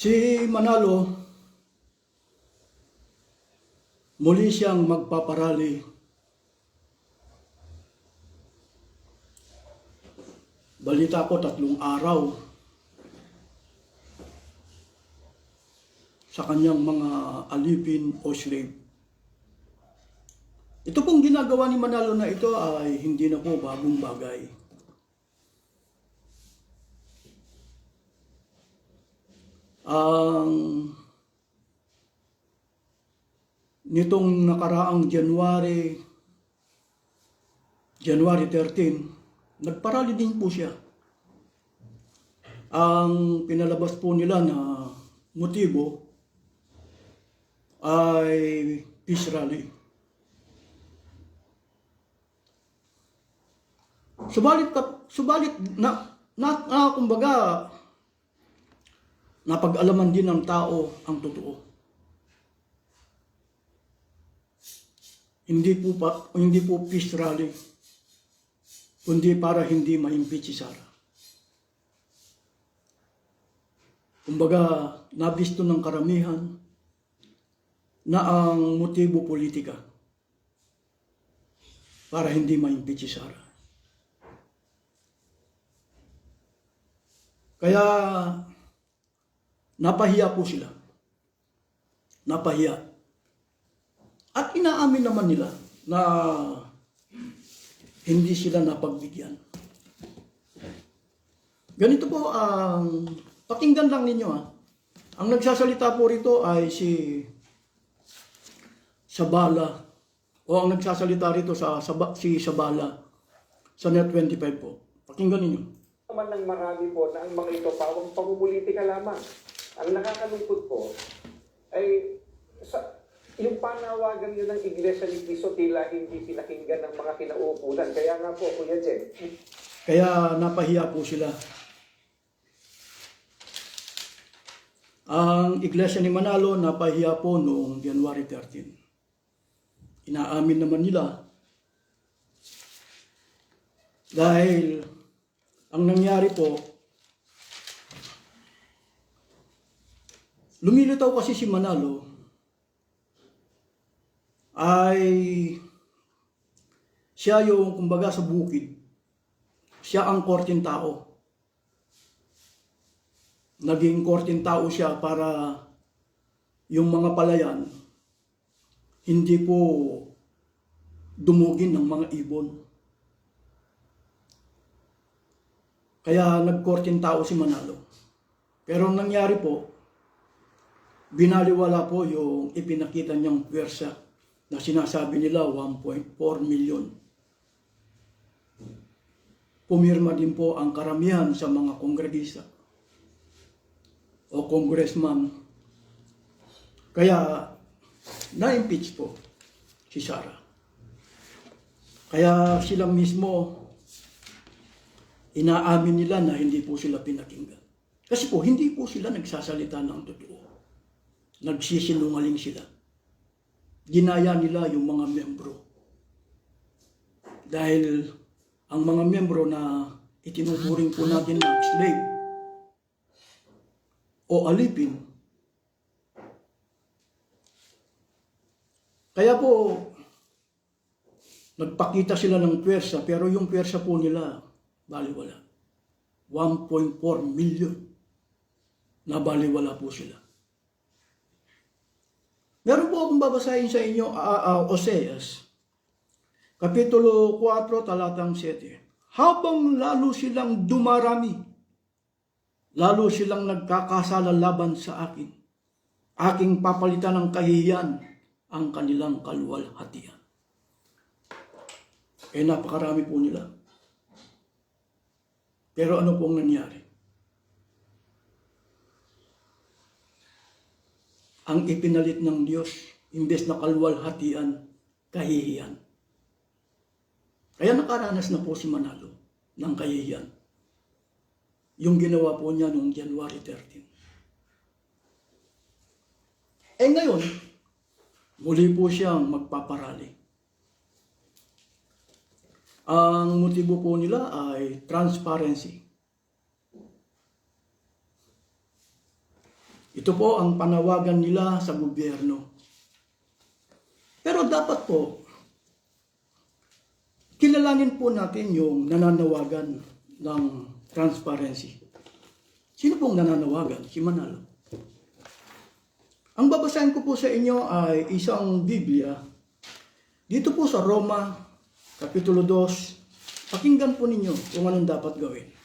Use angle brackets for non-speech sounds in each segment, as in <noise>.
Si Manalo, muli siyang magpaparali. Balita ko tatlong araw sa kanyang mga alipin o slave. Ito pong ginagawa ni Manalo na ito ay hindi na po bagong bagay. Ang nitong nakaraang January January 13, nagparali din po siya. Ang pinalabas po nila na motibo ay peace rally. Subalit, subalit na, na, na kumbaga, napag-alaman din ng tao ang totoo. Hindi po pa, hindi po peace rally, kundi para hindi ma-impeach si Sara. Kumbaga, nabisto ng karamihan na ang motibo politika para hindi ma-impeach si Sara. Kaya napahiya po sila. Napahiya. At inaamin naman nila na hindi sila napagbigyan. Ganito po ang pakinggan lang ninyo ha. Ang nagsasalita po rito ay si Sabala o ang nagsasalita rito sa, Saba- si Sabala sa Net 25 po. Pakinggan ninyo. naman ng marami po na ang mga ito pawang pamumulitika lamang. Ang nakakalungkot po ay sa, yung panawagan nyo ng Iglesia ni Cristo tila hindi pinakinggan ng mga kinauupulan. Kaya nga po, Kuya Jen, Kaya napahiya po sila. Ang Iglesia ni Manalo napahiya po noong January 13. Inaamin naman nila dahil ang nangyari po, lumilitaw kasi si Manalo ay siya yung kumbaga sa bukid siya ang korting tao. Naging korting tao siya para yung mga palayan hindi po dumugin ng mga ibon. Kaya nagkorting tao si Manalo. Pero ang nangyari po, binaliwala po yung ipinakita niyang pwersa na sinasabi nila 1.4 million pumirma din po ang karamihan sa mga kongregista o congressman. Kaya na-impeach po si Sara. Kaya sila mismo inaamin nila na hindi po sila pinakinggan. Kasi po, hindi po sila nagsasalita ng totoo. Nagsisinungaling sila. Ginaya nila yung mga membro. Dahil ang mga membro na itinuturing po natin na slave o alipin. Kaya po, nagpakita sila ng pwersa, pero yung pwersa po nila, baliwala. 1.4 million na baliwala po sila. Meron po akong babasahin sa inyo, uh, uh, Oseas, Kapitulo 4, talatang 7. Habang lalo silang dumarami, lalo silang nagkakasala laban sa akin, aking papalitan ng kahihiyan ang kanilang kaluwalhatian. Eh napakarami po nila. Pero ano pong nangyari? Ang ipinalit ng Diyos, imbes na kaluwalhatian, kahihiyan. Kaya nakaranas na po si Manalo ng kahihiyan. Yung ginawa po niya noong January 13. Eh ngayon, muli po siyang magpaparali. Ang motibo po nila ay transparency. Ito po ang panawagan nila sa gobyerno. Pero dapat po, kilalanin po natin yung nananawagan ng transparency. Sino pong nananawagan? Si Manalo. Ang babasahin ko po sa inyo ay isang Biblia. Dito po sa Roma, Kapitulo 2, pakinggan po ninyo kung anong dapat gawin.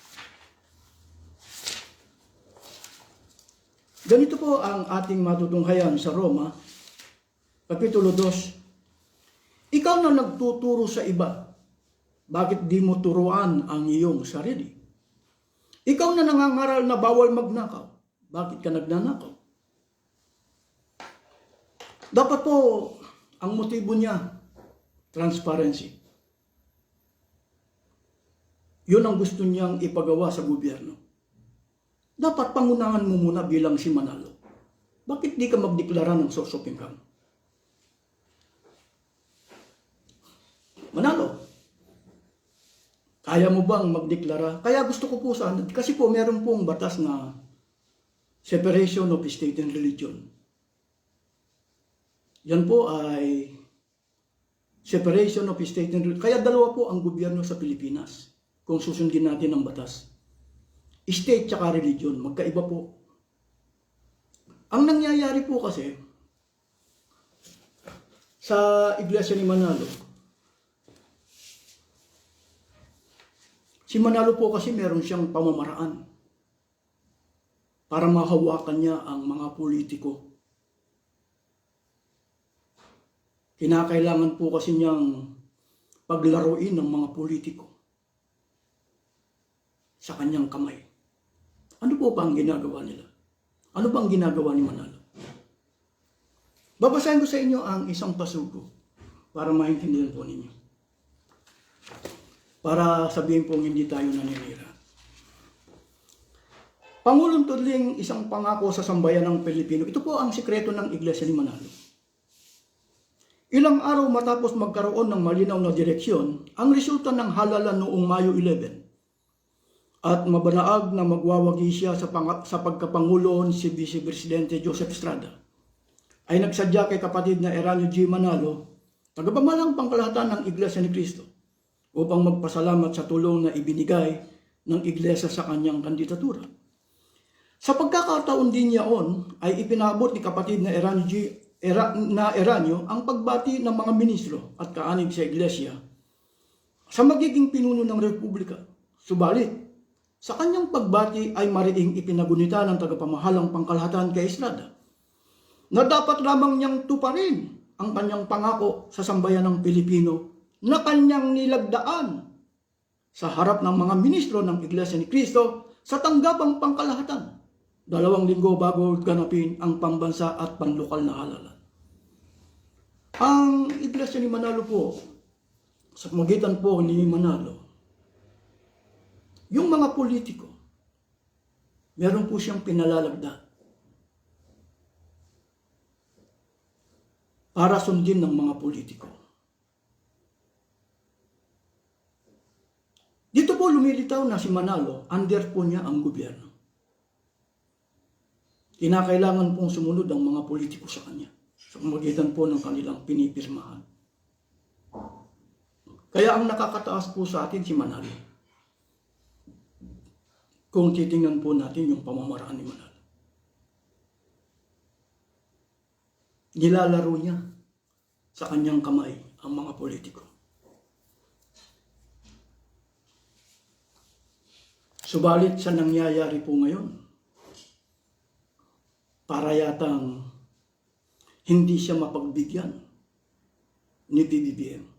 Ganito po ang ating matutunghayan sa Roma, Kapitulo 2. Ikaw na nagtuturo sa iba, bakit di mo turuan ang iyong sarili? Ikaw na nangangaral na bawal magnakaw, bakit ka nagnanakaw? Dapat po, ang motibo niya, transparency. Yun ang gusto niyang ipagawa sa gobyerno. Dapat pangunahan mo muna bilang si Manalo. Bakit di ka magdeklara ng source of income? Manalo, kaya mo bang magdeklara? Kaya gusto ko po sana, kasi po meron pong batas na separation of state and religion. Yan po ay separation of state and religion. Kaya dalawa po ang gobyerno sa Pilipinas kung susundin natin ang batas. State tsaka religion, magkaiba po. Ang nangyayari po kasi sa Iglesia ni Manalo, si Manalo po kasi meron siyang pamamaraan para mahawakan niya ang mga politiko. Kinakailangan po kasi niyang paglaruin ng mga politiko sa kanyang kamay. Ano po ba ang ginagawa nila? Ano ba ang ginagawa ni Manalo? Babasahin ko sa inyo ang isang pasugo para maintindihan po ninyo. Para sabihin pong hindi tayo naninira. Pangulong Tudling, isang pangako sa sambayan ng Pilipino. Ito po ang sikreto ng Iglesia ni Manalo. Ilang araw matapos magkaroon ng malinaw na direksyon, ang resulta ng halalan noong Mayo 11 at mabanaag na magwawagi siya sa, pang- sa pagkapangulo ni si Vice Presidente Joseph Estrada ay nagsadya kay kapatid na Eranio G. Manalo, tagapamalang pangkalahatan ng Iglesia ni Cristo, upang magpasalamat sa tulong na ibinigay ng Iglesia sa kanyang kandidatura. Sa pagkakataon din niyaon ay ipinabot ni kapatid na Eranio, G, Era, na Eranio ang pagbati ng mga ministro at kaanib sa Iglesia sa magiging pinuno ng Republika. Subalit, sa kanyang pagbati ay mariing ipinagunita ng tagapamahalang pangkalahatan kay Estrada na dapat lamang niyang tuparin ang kanyang pangako sa sambayan ng Pilipino na kanyang nilagdaan sa harap ng mga ministro ng Iglesia ni Cristo sa tanggapang pangkalahatan dalawang linggo bago ganapin ang pambansa at panlokal na halalan. Ang Iglesia ni Manalo po, sa magitan po ni Manalo, yung mga politiko, meron po siyang pinalalagda para sundin ng mga politiko. Dito po lumilitaw na si Manalo, under po niya ang gobyerno. Kinakailangan pong sumunod ang mga politiko sa kanya sa pamagitan po ng kanilang pinipirmahan. Kaya ang nakakataas po sa atin si Manalo. Kung titingnan po natin yung pamamaraan ni Manalo. Nilalaro niya sa kanyang kamay ang mga politiko. Subalit sa nangyayari po ngayon, para yatang hindi siya mapagbigyan ni PBBM.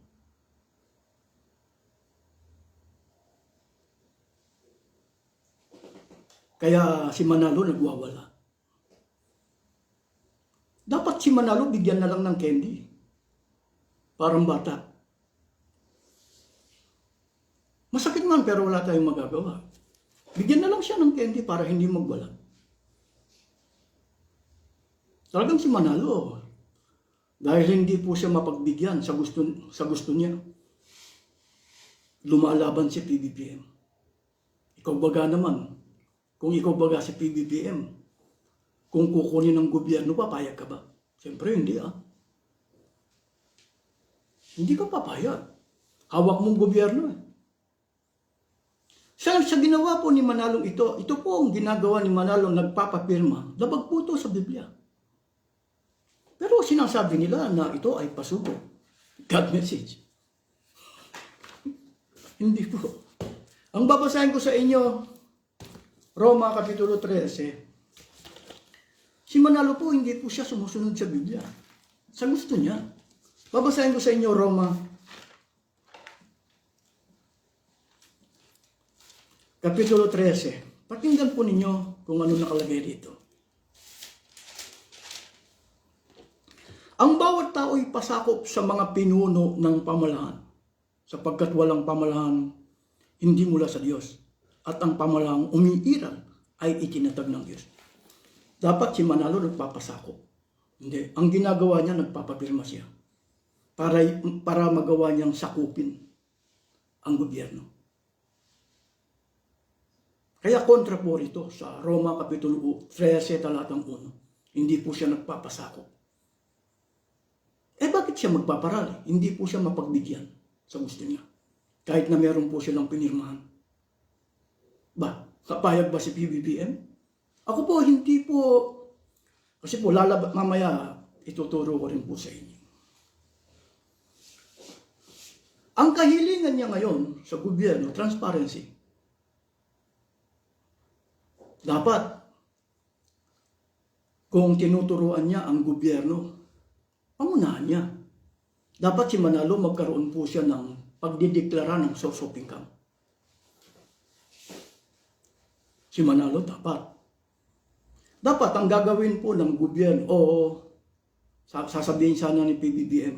Kaya si Manalo nagwawala. Dapat si Manalo bigyan na lang ng candy. Parang bata. Masakit man pero wala tayong magagawa. Bigyan na lang siya ng candy para hindi magwala. Talagang si Manalo, dahil hindi po siya mapagbigyan sa gusto, sa gusto niya, lumalaban si PBBM. Ikaw baga naman, kung ikaw baga si PBBM, Kung kukunin ng gobyerno, papayag ka ba? Siyempre, hindi ah. Hindi ka papayag. Hawak mong gobyerno eh. Sa, sa ginawa po ni Manalong ito, ito po ang ginagawa ni Manalong nagpapapirma. Labag po ito sa Biblia. Pero sinasabi nila na ito ay pasubo. God message. <laughs> Hindi po. Ang babasahin ko sa inyo, Roma Kapitulo 13. Si Manalo po, hindi po siya sumusunod sa Biblia. Sa gusto niya. Babasahin ko sa inyo, Roma Kapitulo 13. Pakinggan po ninyo kung ano nakalagay dito. Ang bawat tao ay pasakop sa mga pinuno ng pamalaan, sapagkat walang pamalaan hindi mula sa Diyos, at ang pamalaang umiiral ay itinatag ng Diyos. Dapat si Manalo nagpapasakop. Hindi. Ang ginagawa niya, nagpapapirma siya. Para, para magawa niyang sakupin ang gobyerno. Kaya kontra po rito sa Roma Kapitulo 13 talatang 1. Hindi po siya nagpapasakop. Eh bakit siya magpaparali? Hindi po siya mapagbigyan sa gusto niya. Kahit na meron po silang pinirmahan. Ba, kapayag ba si PBBM? Ako po, hindi po, kasi po lalab mamaya ituturo ko rin po sa inyo. Ang kahilingan niya ngayon sa gobyerno, transparency. Dapat, kung tinuturuan niya ang gobyerno, pangunahan niya. Dapat si Manalo magkaroon po siya ng pagdideklara ng source of income. Si Manalo dapat. Dapat ang gagawin po ng gobyerno, o sa- sasabihin sana ni PBBM,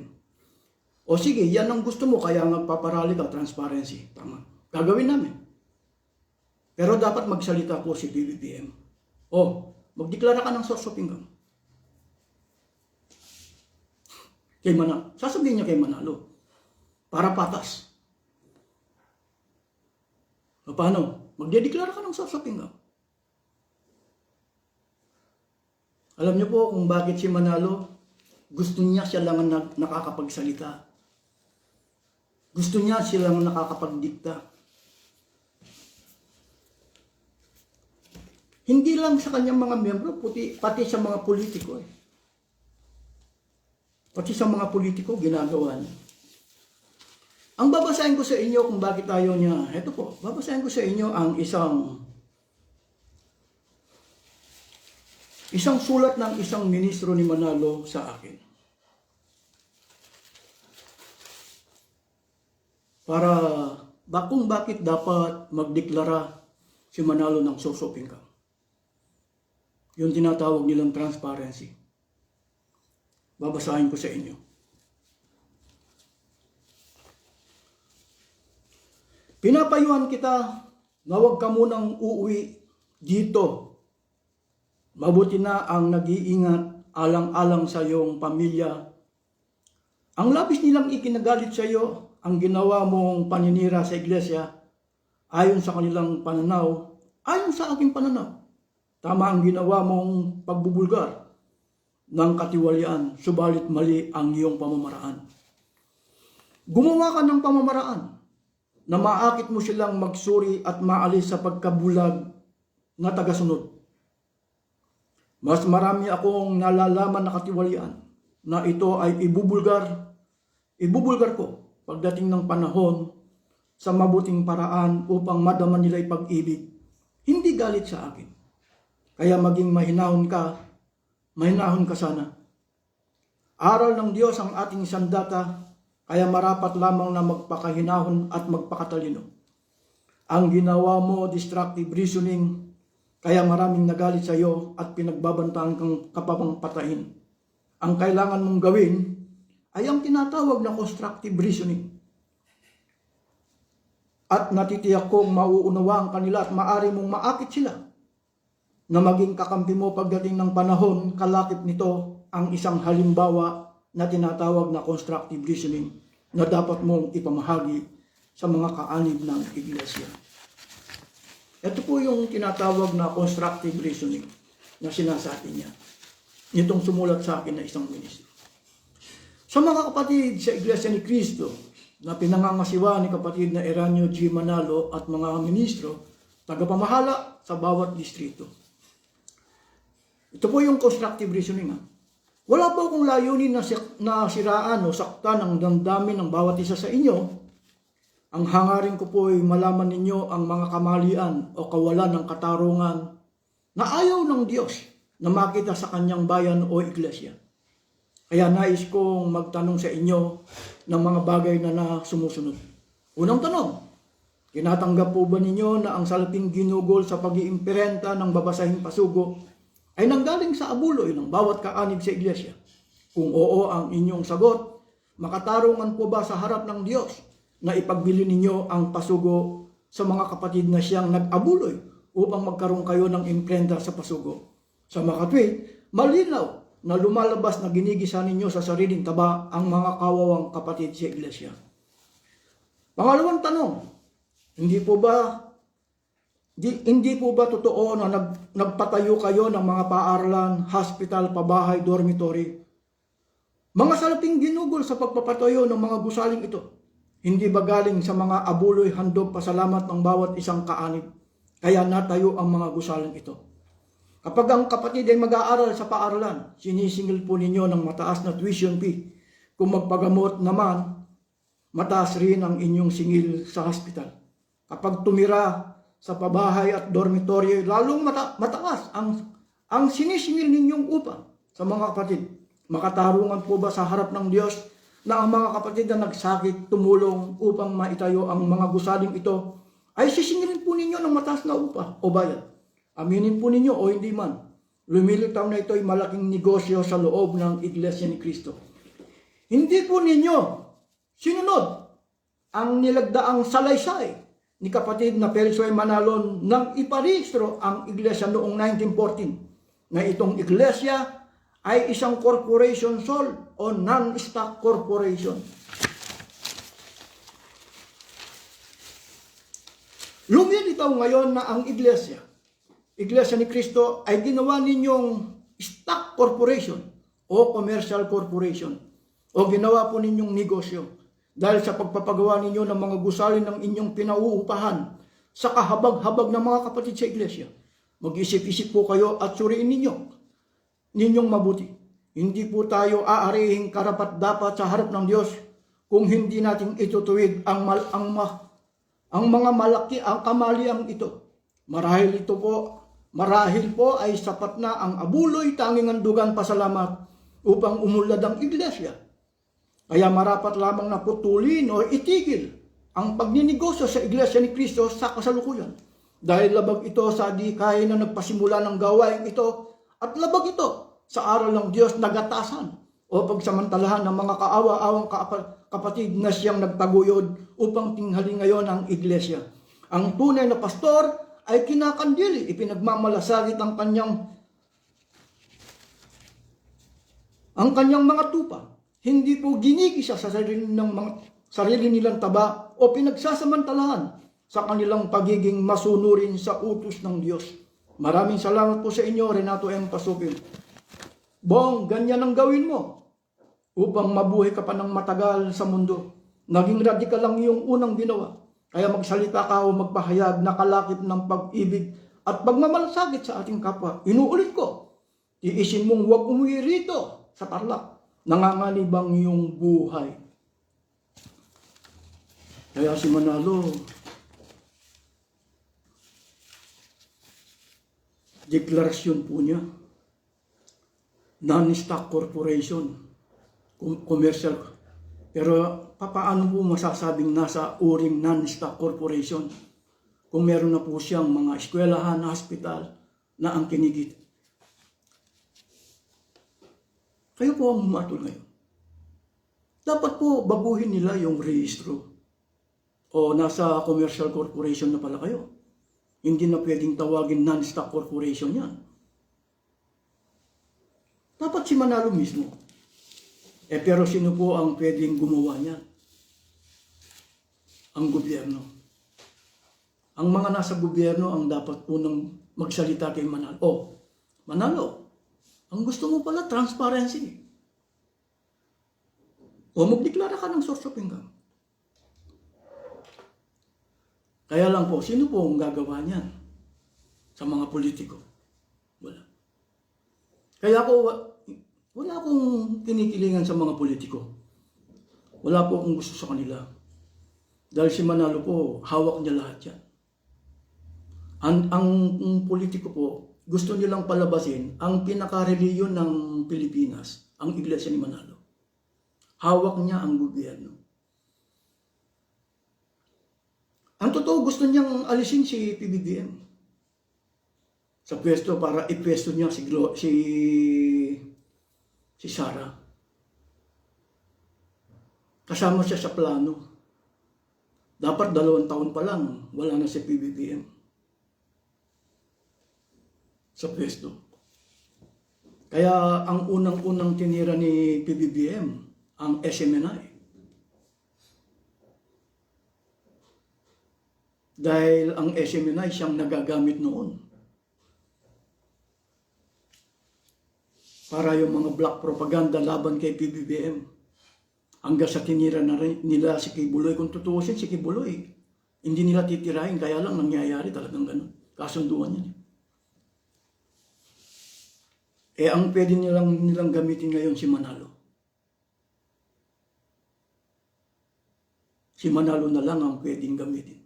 o sige, yan ang gusto mo, kaya magpaparali ka, transparency. Tama. Gagawin namin. Pero dapat magsalita po si PBBM. O, magdeklara ka ng source of income. Kay Manalo. Sasabihin niya kay Manalo. Para patas. O paano? Magdedeklara ka ng source of income. Alam niyo po kung bakit si Manalo gusto niya siya lang ang nakakapagsalita. Gusto niya sila lang ang nakakapagdikta. Hindi lang sa kanyang mga miyembro, puti, pati sa mga politiko eh. Pati sa mga politiko, ginagawa niya. Ang babasahin ko sa inyo kung bakit tayo niya, eto po, babasahin ko sa inyo ang isang isang sulat ng isang ministro ni Manalo sa akin. Para ba kung bakit dapat magdeklara si Manalo ng source of. Yung tinatawag nilang transparency. Babasahin ko sa inyo. Pinapayuhan kita na huwag ka munang uuwi dito. Mabuti na ang nag-iingat alang-alang sa iyong pamilya. Ang labis nilang ikinagalit sa iyo, ang ginawa mong paninira sa iglesia, ayon sa kanilang pananaw, ayon sa aking pananaw. Tama ang ginawa mong pagbubulgar ng katiwalian, subalit mali ang iyong pamamaraan. Gumawa ka ng pamamaraan na maakit mo silang magsuri at maalis sa pagkabulag na tagasunod. Mas marami akong nalalaman na katiwalian na ito ay ibubulgar, ibubulgar ko pagdating ng panahon sa mabuting paraan upang madaman nila pag-ibig, hindi galit sa akin. Kaya maging mahinahon ka, mahinahon ka sana. Aral ng Diyos ang ating sandata, kaya marapat lamang na magpakahinahon at magpakatalino. Ang ginawa mo, destructive reasoning, kaya maraming nagalit sa iyo at pinagbabantaan kang kapapang patayin. Ang kailangan mong gawin ay ang tinatawag na constructive reasoning. At natitiyak kong mauunawaan kanila at maari mong maakit sila na maging kakampi mo pagdating ng panahon, kalakip nito ang isang halimbawa na tinatawag na constructive reasoning na dapat mong ipamahagi sa mga kaanib ng iglesia. Ito po yung tinatawag na constructive reasoning. na sinasabi niya. Itong sumulat sa akin na isang ministro. Sa mga kapatid sa Iglesia ni Cristo na pinangangasiwa ni kapatid na Eranio G. Manalo at mga ministro, tagapamahala sa bawat distrito. Ito po yung constructive reasoning. Ha? Wala po akong layunin na, na siraan o saktan ang damdamin ng bawat isa sa inyo. Ang hangarin ko po ay malaman ninyo ang mga kamalian o kawalan ng katarungan na ayaw ng Diyos na makita sa kanyang bayan o iglesia. Kaya nais kong magtanong sa inyo ng mga bagay na na sumusunod. Unang tanong, tinatanggap po ba ninyo na ang salaping ginugol sa pag-iimperenta ng babasahing pasugo ay nanggaling sa abuloy ng bawat kaanig sa iglesia? Kung oo ang inyong sagot, makatarungan po ba sa harap ng Diyos na ipagbili ninyo ang pasugo sa mga kapatid na siyang nag-abuloy upang magkaroon kayo ng imprenta sa pasugo? Sa makatwid, malinaw na lumalabas na ginigisa ninyo sa sariling taba ang mga kawawang kapatid sa iglesia. Pangalawang tanong, hindi po ba di, hindi po ba totoo na nag, nagpatayo kayo ng mga paaralan, hospital, pabahay, dormitory? Mga salaping ginugol sa pagpapatayo ng mga gusaling ito. Hindi ba galing sa mga abuloy handog pasalamat ng bawat isang kaanib? Kaya natayo ang mga gusaling ito. Kapag ang kapatid ay mag-aaral sa paaralan, sinisingil po ninyo ng mataas na tuition fee. Kung magpagamot naman, mataas rin ang inyong singil sa hospital. Kapag tumira sa pabahay at dormitory, lalong mata- mataas ang, ang sinisingil ninyong upa sa mga kapatid. Makatarungan po ba sa harap ng Diyos na ang mga kapatid na nagsakit tumulong upang maitayo ang mga gusaling ito ay sisingilin po ninyo ng mataas na upa o bayad? Aminin po ninyo o hindi man, lumilitaw na ito ay malaking negosyo sa loob ng Iglesia ni Kristo. Hindi po ninyo sinunod ang nilagdaang salaysay ni kapatid na Persoy Manalon nang iparehistro ang iglesia noong 1914 na itong iglesia ay isang corporation sole o non-stock corporation. Lumilitaw ngayon na ang iglesia, iglesia ni Kristo ay ginawa ninyong stock corporation o commercial corporation o ginawa po ninyong negosyo dahil sa pagpapagawa ninyo ng mga gusali ng inyong pinauupahan sa kahabag-habag ng mga kapatid sa iglesia. Mag-isip-isip po kayo at suriin ninyo, ninyong mabuti. Hindi po tayo aarihing karapat dapat sa harap ng Diyos kung hindi natin itutuwid ang, mal, ang, ma, ang mga malaki, ang kamaliang ito. Marahil ito po, marahil po ay sapat na ang abuloy tanging andugan pasalamat upang umulad ang iglesia kaya marapat lamang na putulin o itigil ang pagninegosyo sa Iglesia ni Kristo sa kasalukuyan. Dahil labag ito sa adikain na nagpasimula ng gawain ito at labag ito sa aral ng Diyos nagatasan o pagsamantalahan ng mga kaawa-awang kapatid na siyang nagtaguyod upang tinghali ngayon ang Iglesia. Ang tunay na pastor ay kinakandili, ipinagmamalasakit ang kanyang ang kanyang mga tupa hindi po ginikisa sa sarili ng mga sarili nilang taba o pinagsasamantalahan sa kanilang pagiging masunurin sa utos ng Diyos. Maraming salamat po sa inyo, Renato M. Pasupil. Bong, ganyan ang gawin mo upang mabuhay ka pa ng matagal sa mundo. Naging radikal lang yung unang ginawa. Kaya magsalita ka o magpahayag na kalakip ng pag-ibig at pagmamalasakit sa ating kapwa. Inuulit ko, tiisin mong huwag umuwi rito sa tarlak nangangalibang yung buhay. Kaya si Manalo, deklarasyon po niya, non-stock corporation, com- commercial. Pero papaano po masasabing nasa uring non-stock corporation kung meron na po siyang mga eskwelahan, hospital na ang kinigit Kayo po ang humatol ngayon. Dapat po baguhin nila yung rehistro. O nasa commercial corporation na pala kayo. Hindi na pwedeng tawagin non-stock corporation yan. Dapat si Manalo mismo. Eh pero sino po ang pwedeng gumawa niyan? Ang gobyerno. Ang mga nasa gobyerno ang dapat po nang magsalita kay Manalo. Oh, Manalo. Ang gusto mo pala, transparency. O magdeklara ka ng source of income. Kaya lang po, sino po ang gagawa niyan sa mga politiko? Wala. Kaya wa- wala akong kinikilingan sa mga politiko. Wala po akong gusto sa kanila. Dahil si Manalo po, hawak niya lahat yan. Ang, ang, ang politiko po, gusto nilang palabasin ang pinaka-reliyon ng Pilipinas, ang Iglesia ni Manalo. Hawak niya ang gobyerno. Ang totoo, gusto niyang alisin si PBBM sa pwesto para ipwesto niya si, Glo- si, si Sara. Kasama siya sa plano. Dapat dalawang taon pa lang, wala na si PBBM sa pwesto. Kaya ang unang-unang tinira ni PBBM, ang SMNI. Dahil ang SMNI siyang nagagamit noon. Para yung mga black propaganda laban kay PBBM. Hanggang sa tinira na rin nila si Kibuloy. Kung tutuusin si Kibuloy, hindi nila titirahin. Kaya lang nangyayari talagang ganun. Kasunduan yan. Eh, ang pwede nilang, nilang gamitin ngayon si Manalo. Si Manalo na lang ang pwedeng gamitin.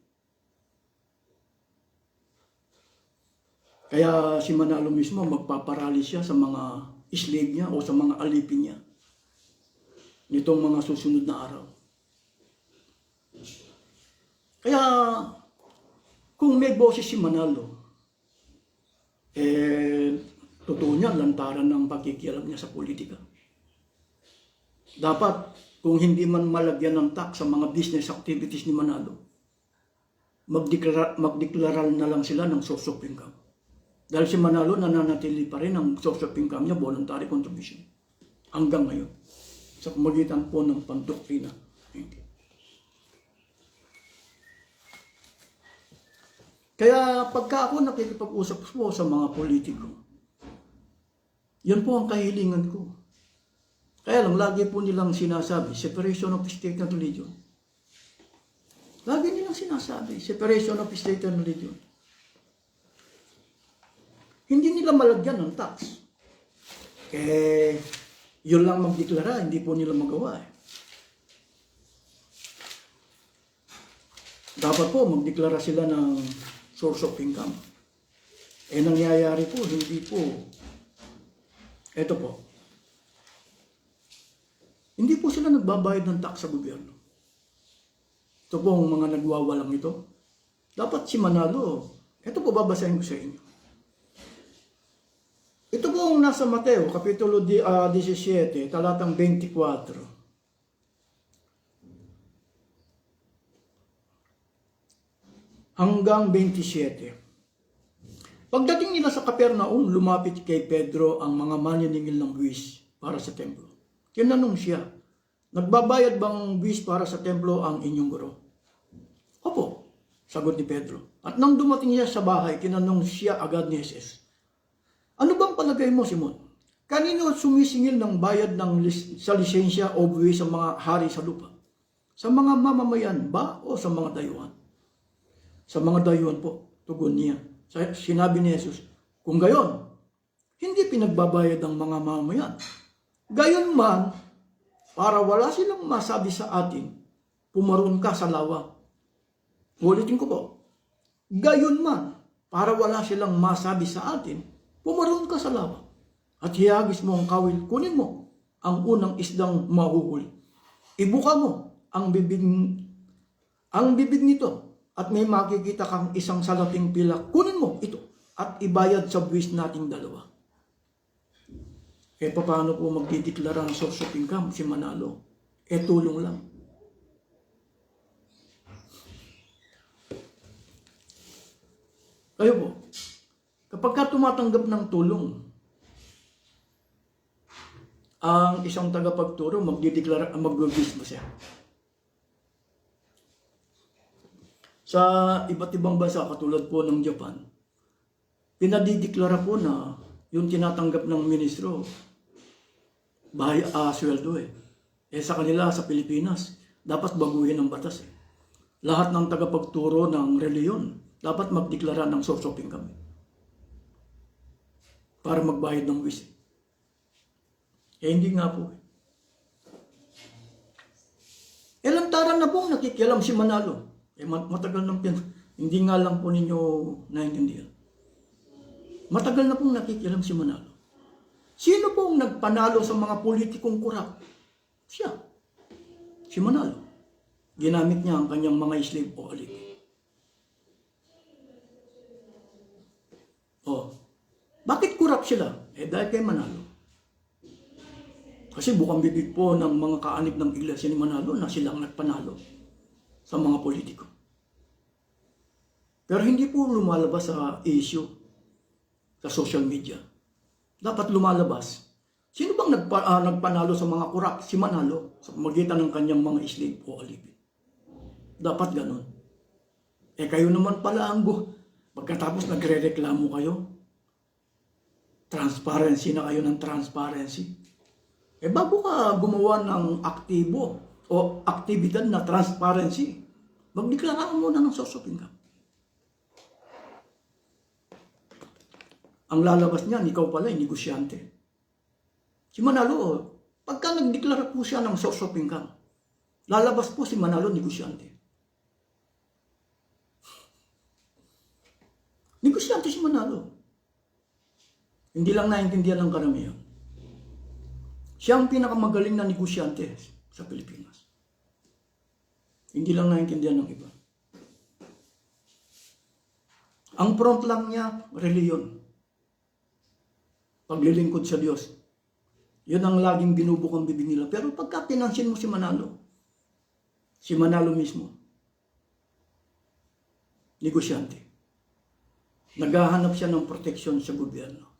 Kaya si Manalo mismo magpaparali siya sa mga slave niya o sa mga alipin niya nitong mga susunod na araw. Kaya kung may boses si Manalo, eh, totoo niya, lantaran ng pagkikialam niya sa politika. Dapat, kung hindi man malagyan ng tax sa mga business activities ni Manalo, magdeklara, magdeklaral na lang sila ng source of income. Dahil si Manalo nananatili pa rin ang source of income niya, voluntary contribution. Hanggang ngayon. Sa pamagitan po ng pandoktrina. Thank. Kaya pagka ako nakikipag-usap po sa mga politiko, yan po ang kahilingan ko. Kaya lang, lagi po nilang sinasabi, separation of state and religion. Lagi nilang sinasabi, separation of state and religion. Hindi nila malagyan ng tax. Eh, yun lang magdeklara, hindi po nila magawa eh. Dapat po magdeklara sila ng source of income. Eh nangyayari po, hindi po. Ito po. Hindi po sila nagbabayad ng tax sa gobyerno. Ito po ang mga nagwawalang ito. Dapat si Manalo, ito po babasahin ko sa inyo. Ito po ang nasa Mateo, Kapitulo di, ah, 17, talatang 24. hanggang 27. Pagdating nila sa Kapernaum, lumapit kay Pedro ang mga maniningil ng buwis para sa templo. Tinanong siya, Nagbabayad bang buwis para sa templo ang inyong guro? Opo, sagot ni Pedro. At nang dumating siya sa bahay, tinanong siya agad ni Jesus, Ano bang palagay mo, Simon? Kanino sumisingil ng bayad ng lis- sa lisensya o buwis sa mga hari sa lupa? Sa mga mamamayan ba o sa mga dayuhan? Sa mga dayuhan po, tugon niya. Sinabi ni Jesus, kung gayon, hindi pinagbabayad ng mga mamamayan. Gayon man, para wala silang masabi sa atin, pumaroon ka sa lawa. Ulitin ko po, gayon man, para wala silang masabi sa atin, pumaroon ka sa lawa. At hiyagis mo ang kawil, kunin mo ang unang isdang mahuhuli. Ibuka mo ang bibig, ang bibig nito at may makikita kang isang salaping pilak, kunin mo ito at ibayad sa buwis nating dalawa. Eh, paano po magdideklara ng source of income si Manalo? Eh, tulong lang. Kayo po, kapag ka tumatanggap ng tulong, ang isang tagapagturo, magdideklara, mo siya. Sa iba't ibang bansa, katulad po ng Japan, pinadideklara po na yung tinatanggap ng ministro, bahay ah, sweldo eh. Eh sa kanila, sa Pilipinas, dapat baguhin ang batas eh. Lahat ng tagapagturo ng reliyon, dapat magdeklara ng source of income. Para magbayad ng wis. Eh hindi nga po eh. Eh lantaran na pong nakikialam si Manalo. Eh mat- matagal nang pin... Hindi nga lang po ninyo naintindihan. Matagal na pong nakikialam si Manalo. Sino pong nagpanalo sa mga politikong kurap? Siya. Si Manalo. Ginamit niya ang kanyang mga slave o alipin. Oh. Bakit kurap sila? Eh dahil kay Manalo. Kasi bukang bibig po ng mga kaanib ng iglesia ni Manalo na silang nagpanalo sa mga politiko. Pero hindi po lumalabas sa issue sa social media. Dapat lumalabas. Sino bang nagpa, ah, nagpanalo sa mga kurap? Si Manalo sa magitan ng kanyang mga slave o alipin. Dapat ganun. Eh kayo naman pala ang gu- Pagkatapos nagre-reklamo kayo, transparency na kayo ng transparency. Eh bago ka gumawa ng aktibo o aktibidad na transparency, magdeklara ka muna ng source income. Ang lalabas niyan, ikaw pala ay negosyante. Si Manalo, pagka nagdeklara po siya ng of income, lalabas po si Manalo negosyante. Negosyante si Manalo. Hindi lang naintindihan ng karamihan. Siya ang pinakamagaling na negosyante sa Pilipinas. Hindi lang naintindihan ng iba. Ang front lang niya, reliyon. Paglilingkod sa Diyos. Yun ang laging binubukang bibig nila. Pero pagka pinansin mo si Manalo, si Manalo mismo, negosyante. Naghahanap siya ng proteksyon sa gobyerno.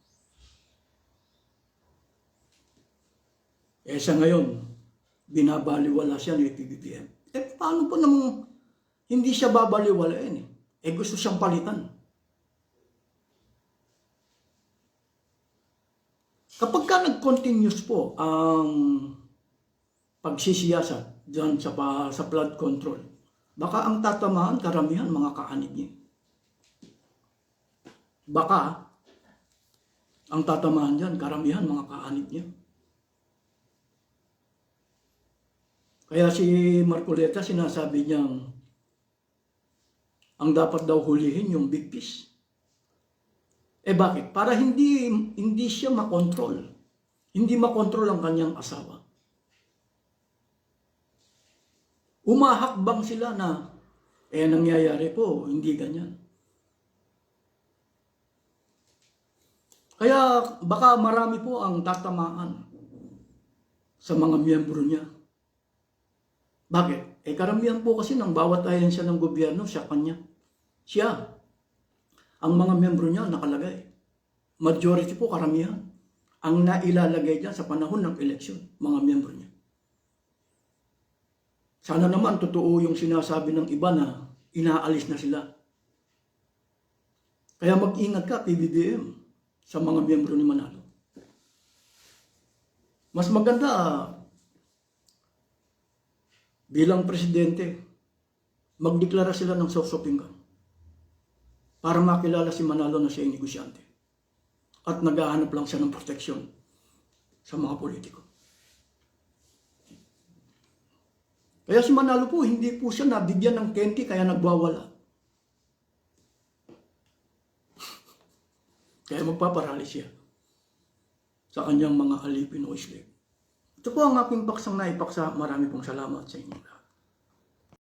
Eh sa ngayon, binabaliwala siya ni PBBM. Eh paano po namang hindi siya babaliwalain eh? Eh gusto siyang palitan. Nag-continuous po ang pagsisiyasat dyan sa, sa flood control, baka ang tatamaan karamihan mga kaanib niya. Baka ang tatamaan dyan karamihan mga kaanib niya. Kaya si Marcoleta sinasabi niyang ang dapat daw hulihin yung big fish. Eh bakit? Para hindi hindi siya makontrol. Hindi makontrol ang kanyang asawa. Umahakbang sila na eh nangyayari po, hindi ganyan. Kaya baka marami po ang tatamaan sa mga miyembro niya. Bakit? Eh karamihan po kasi ng bawat ahensya ng gobyerno sa kanya. Siya. Ang mga miyembro niya nakalagay. Majority po karamihan. Ang nailalagay dyan sa panahon ng eleksyon, mga miyembro niya. Sana naman totoo yung sinasabi ng iba na inaalis na sila. Kaya mag-ingat ka, PBBM, sa mga miyembro ni Manalo. Mas maganda bilang presidente, magdeklara sila ng source of income para makilala si Manalo na siya ay negosyante at naghahanap lang siya ng proteksyon sa mga politiko. Kaya si Manalo po, hindi po siya nabigyan ng kenti kaya nagwawala. Kaya magpaparali siya sa kanyang mga alipin o slave. Ito po ang aking paksang naipaksa. Marami pong salamat sa inyo.